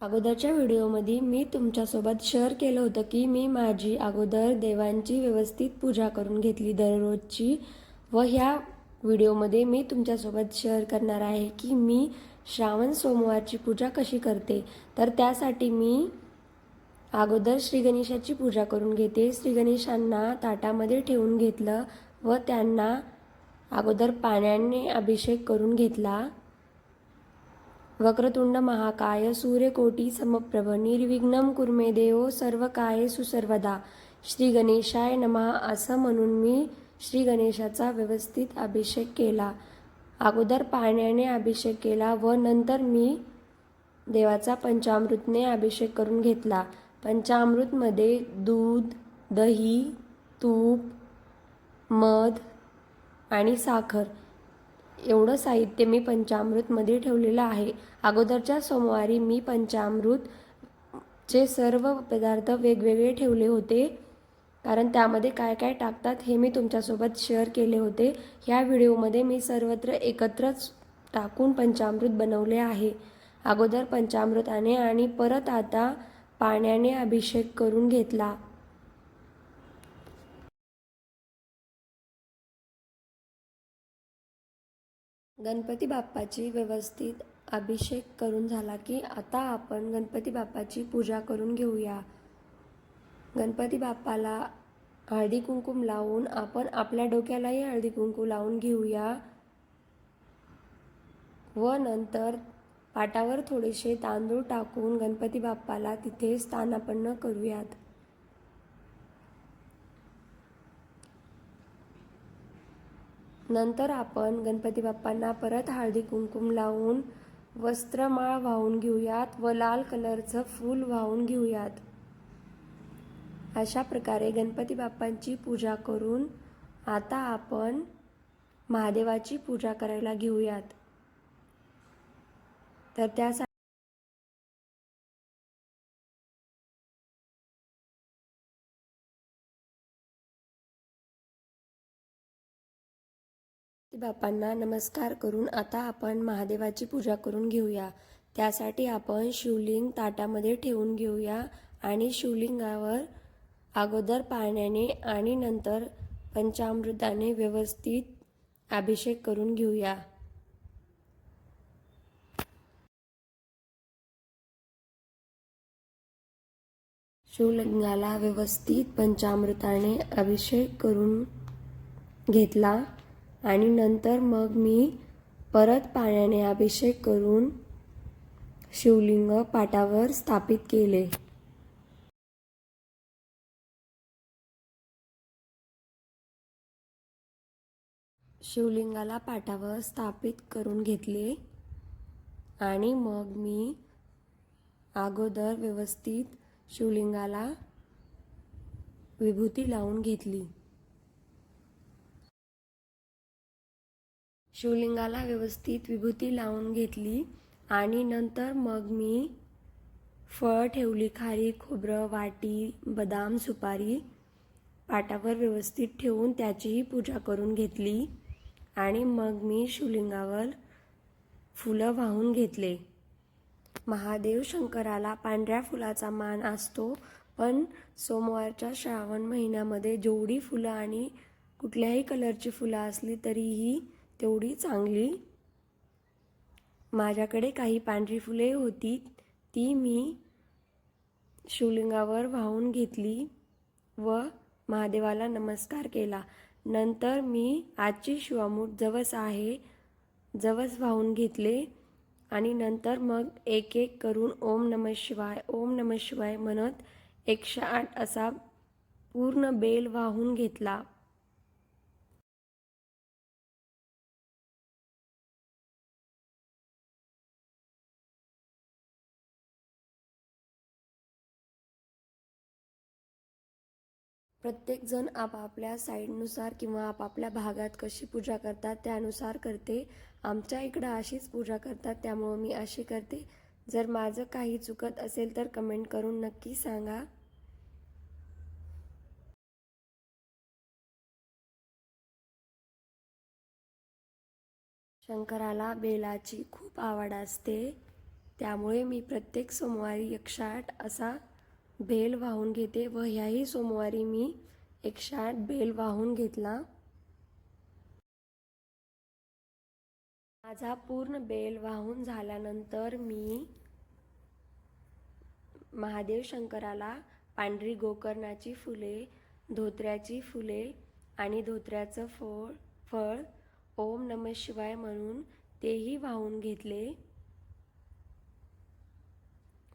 अगोदरच्या व्हिडिओमध्ये मी तुमच्यासोबत शेअर केलं होतं की मी माझी अगोदर देवांची व्यवस्थित पूजा करून घेतली दररोजची व ह्या व्हिडिओमध्ये मी तुमच्यासोबत शेअर करणार आहे की मी श्रावण सोमवारची पूजा कशी करते. तर त्यासाठी मी अगोदर श्रीगणेशाची पूजा करून घेते. श्रीगणेशांना ताटामध्ये ठेवून घेतलं व त्यांना अगोदर पाण्याने अभिषेक करून घेतला. वक्रतुंड महाकाय सूर्यकोटी समप्रभ निर्विघ्नम कुर्मे देव सर्व काय सुसर्वदा। श्री गणेशाय नमः असं म्हणून मी श्री गणेशाचा व्यवस्थित अभिषेक केला. अगोदर पाण्याने अभिषेक केला व नंतर मी देवाचा पंचामृतने अभिषेक करून घेतला. पंचामृतमध्ये दूध दही तूप मध आणि साखर एवढं साहित्य मी पंचामृतमध्ये ठेवलेलं आहे. अगोदरच्या सोमवारी मी पंचामृतचे सर्व पदार्थ वेगवेगळे ठेवले होते. कारण त्यामध्ये काय काय टाकतात हे मी तुमच्यासोबत शेअर केले होते. ह्या व्हिडिओमध्ये मी सर्वत्र एकत्रच टाकून पंचामृत बनवले आहे. अगोदर पंचामृताने आणि परत आता पाण्याने अभिषेक करून घेतला. गणपती बाप्पाची व्यवस्थित अभिषेक करून झाला की आता आपण गणपती बाप्पाची पूजा करून घेऊया. गणपती बाप्पाला हळदी कुंकुम लावून आपण आपल्या डोक्यालाही हळदी कुंकू लावून घेऊया. व नंतर पाटावर थोडेसे तांदूळ टाकून गणपती बाप्पाला तिथे स्थानापन्न करूयात. नंतर आपण गणपती बाप्पांना परत हळदी कुंकुम लावून वस्त्रमाळ वाहून घेऊयात व लाल कलरचं फूल वाहून घेऊयात. अशा प्रकारे गणपती बाप्पांची पूजा करून आता आपण महादेवाची पूजा करायला घेऊयात. तर त्यासाठी बापांना नमस्कार करून आता आपण महादेवाची पूजा करून घेऊया. त्यासाठी आपण शिवलिंग ताटामध्ये ठेवून घेऊया आणि शिवलिंगावर अगोदर पाण्याने आणि नंतर पंचामृताने व्यवस्थित अभिषेक करून घेऊया. शिवलिंगाला व्यवस्थित पंचामृताने अभिषेक करून घेतला. आणि नंतर मग मी परत पाण्याने अभिषेक करून शिवलिंग पाटावर स्थापित केले. शिवलिंगाला पाटावर स्थापित करून घेतले आणि मग मी अगोदर व्यवस्थित शिवलिंगाला विभूती लावून घेतली. शिवलिंगाला व्यवस्थित विभूती लावून घेतली आणि नंतर मग मी फळ ठेवली खारी खोबरं वाटी बदाम सुपारी पाटावर व्यवस्थित ठेवून त्याचीही पूजा करून घेतली आणि मग मी शिवलिंगावर फुलं वाहून घेतले. महादेव शंकराला पांढऱ्या फुलाचा मान असतो पण सोमवारच्या श्रावण महिन्यामध्ये जेवढी फुलं आणि कुठल्याही कलरची फुलं असली तरीही तेवढी चांगली. माझ्याकडे काही पांढरी फुले होती ती मी शिवलिंगावर वाहून घेतली व महादेवाला नमस्कार केला. नंतर मी आजची शिवामूठ जवस आहे जवस वाहून घेतले आणि नंतर मग एक एक करून ओम नम शिवाय ओम नम शिवाय म्हणत एकशे आठ असा पूर्ण बेल वाहून घेतला. प्रत्येकजण आपापल्या साईडनुसार किंवा आपापल्या भागात कशी पूजा करतात त्यानुसार करते. आमच्या इकडं अशीच पूजा करतात त्यामुळं मी अशी करते. जर माझं काही चुकत असेल तर कमेंट करून नक्की सांगा. शंकराला बेलाची खूप आवड असते. त्यामुळे मी प्रत्येक सोमवारी यक्षाट असा बेल वाहून घेते व ह्याही सोमवारी मी एकशे आठ बेल वाहून घेतला. माझा पूर्ण बेल वाहून झाल्यानंतर मी महादेव शंकराला पांढरी गोकर्णाची फुले धोत्र्याची फुले आणि धोत्र्याचं फळ फळ ओम नम शिवाय म्हणून तेही वाहून घेतले.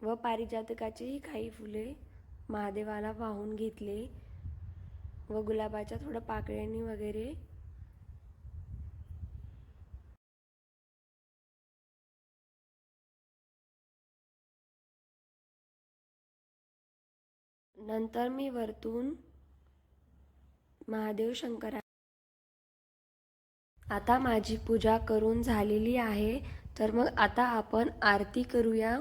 व पारिजातकाचीही काही फुले महादेवाला वाहून घेतले व गुलाबाच्या थोड्या पाकळ्यांनी वगैरे नंतर मी वरतून महादेव शंकरा आता माझी पूजा करून झालेली आहे. तर मग आता आपण आरती करूया.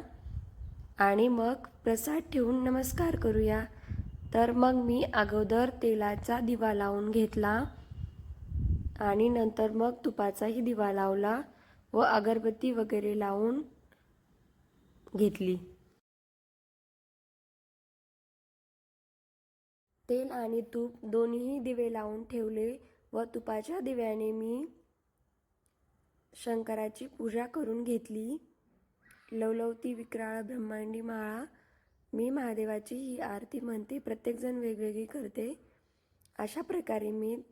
आणि मग प्रसाद ठेवून नमस्कार करूया. तर मग मी अगोदर तेलाचा दिवा लावून घेतला आणि नंतर मग तुपाचाही दिवा लावला व अगरबत्ती वगैरे लावून घेतली. तेल आणि तूप दोन्हीही दिवे लावून ठेवले व तुपाच्या दिव्याने मी शंकराची पूजा करून घेतली. लवलवती विक्राळ ब्रह्मांडी माळा. मी महादेवाची ही आरती म्हणते प्रत्येकजण वेगवेगळी करते. अशा प्रकारे मी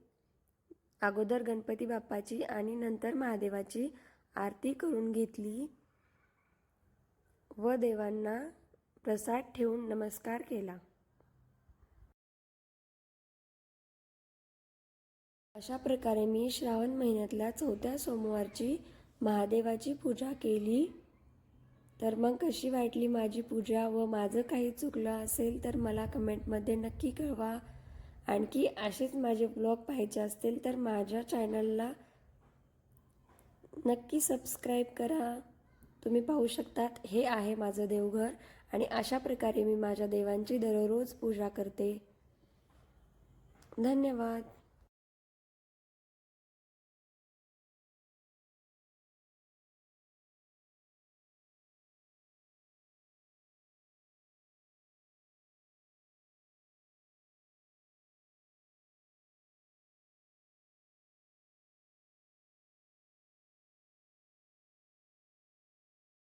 अगोदर गणपती बाप्पाची आणि नंतर महादेवाची आरती करून घेतली. व देवांना प्रसाद ठेवून नमस्कार केला. अशा प्रकारे मी श्रावण महिन्यातल्या चौथ्या सोमवारची महादेवाची पूजा केली. तर मग कशी वाटली माझी पूजा व माझं काही चुकलं असेल तर मला कमेंटमध्ये नक्की कळवा. आणखी असेच माझे ब्लॉग पाहायचे असतील तर माझ्या चॅनलला नक्की सबस्क्राईब करा. तुम्ही पाहू शकतात हे आहे माझं देवघर आणि अशा प्रकारे मी माझ्या देवांची दररोज पूजा करते. धन्यवाद.